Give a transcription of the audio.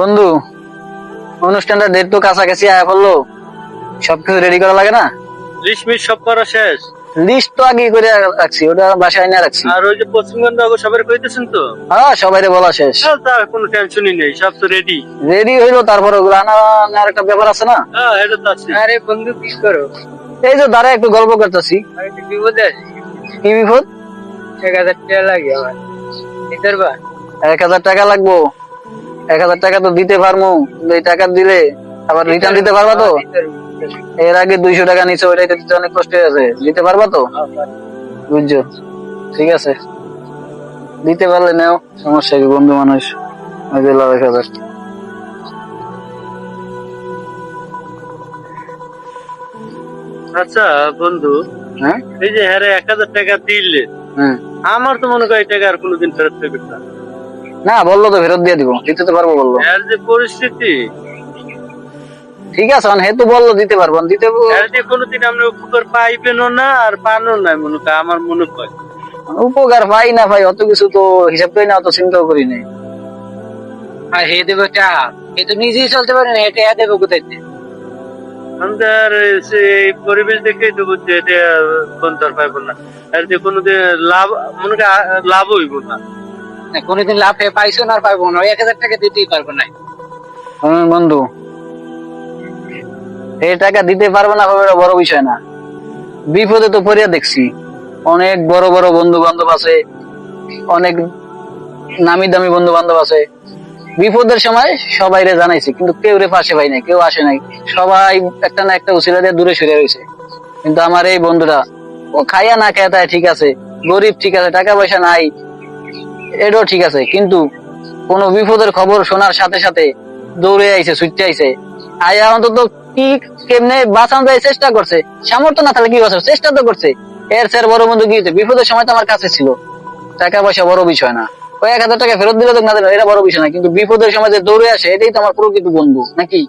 বন্ধু অনুষ্ঠানটা ডেট তো কাছাকাছি আয়া পড়ল সবকিছু রেডি করা লাগে না? লিশমিট সব করা শেষ। লিস্ট তো আগে করে রাখছি ওটা বাসায় রাখছি। আর ওই যে পশ্চিমবঙ্গ সবাই কইতেছেন তো? হ্যাঁ সবাই বলা শেষ। হ্যাঁ, তার কোনো টেনশনই নেই সব তো রেডি রেডি হইল তারপর ওগুলো আনার একটা ব্যাপার আছে না? হ্যাঁ এটা তো আছে। আরে বন্ধু কি করো? এই যে দাঁড়া একটু গল্প করতেছি। বিপদে আছি কি বিপদ? এক হাজার টাকা লাগে আমার। এক হাজার টাকা লাগবো। এক হাজার টাকা তো দিতে পারব এই টাকা দিলে আবার রিটার্ন দিতে পারবা তো? এর আগে দুইশো টাকা নিচে ওইটাই তো দিতে অনেক কষ্ট হয়েছে দিতে পারবা তো? বুঝছ? ঠিক আছে। দিতে পারলে নেও সমস্যা কি বন্ধু মানুষ? ওই দিলাম এক হাজার। আচ্ছা বন্ধু হ্যাঁ? এই যে হ্যাঁ এক হাজার টাকা দিলে হ্যাঁ। আমার তো মনে হয় টাকা আর কোনোদিন ফেরত পেবে না। না বলল তো ফেরত দিয়ে দিব। দিতে তো পারব বলল। এর যে পরিস্থিতি। ঠিক আছে হেতু বলল দিতে পারব দিতে এর যে কোনোদিন আমরা উপকার পাইবেনও না আর পানো না মনে হয় আমার মনে হয় উপকার পাই না ভাই অত কিছু তো হিসাব করি না অত চিন্তাও করি নাই। আর হে দেবো এ তো নিজেই চলতে পারে না এটা দেবো কোথায় দিয়ে? আমাদের সেই পরিবেশ দেখেই তো বুঝছে এটা কোন তার পাইব না। আর যে কোনোদিন লাভ মনে হয় লাভ হইব না, কোনোদিন লাভ পাইছো না পাইবো না। এক হাজার টাকা দিতেই পারব না। বন্ধু। এই টাকা দিতে পারব না হবে বড় বিষয় না। বিপদে তো পড়িয়া দেখছি। অনেক বড় বড় বন্ধু বান্ধব আছে, অনেক নামি দামি বন্ধু বান্ধব আছে। বিপদের সময় সবাই রে জানাইছি, কিন্তু কেউ রে পাশে পাই নাই, কেউ আসে নাই। সবাই একটা না একটা উচিলা দিয়ে দূরে সরে রয়েছে কিন্তু আমার এই বন্ধুরা, ও খাইয়া না খাইয়া তাই ঠিক আছে, গরিব ঠিক আছে, টাকা পয়সা নাই। এটাও ঠিক আছে, কিন্তু কোনো বিপদের খবর শোনার সাথে সাথে দৌড়ে আইছে ছুটতে আইছে। আয়া অন্তত কি কেমনে বাঁচানো যায় চেষ্টা করছে? সামর্থ্য না তাহলে কি করছে চেষ্টা তো করছে। এর স্যার বড় বন্ধু কি হয়েছে বিপদের সময় তো আমার কাছে ছিল। টাকা পয়সা বড় বিষয় না। ওই এক হাজার টাকা ফেরত দিলে তো না এটা বড় বিষয় না। কিন্তু বিপদের সময় যে দৌড়ে আসে, এটাই তো আমার প্রকৃত বন্ধু, নাকি?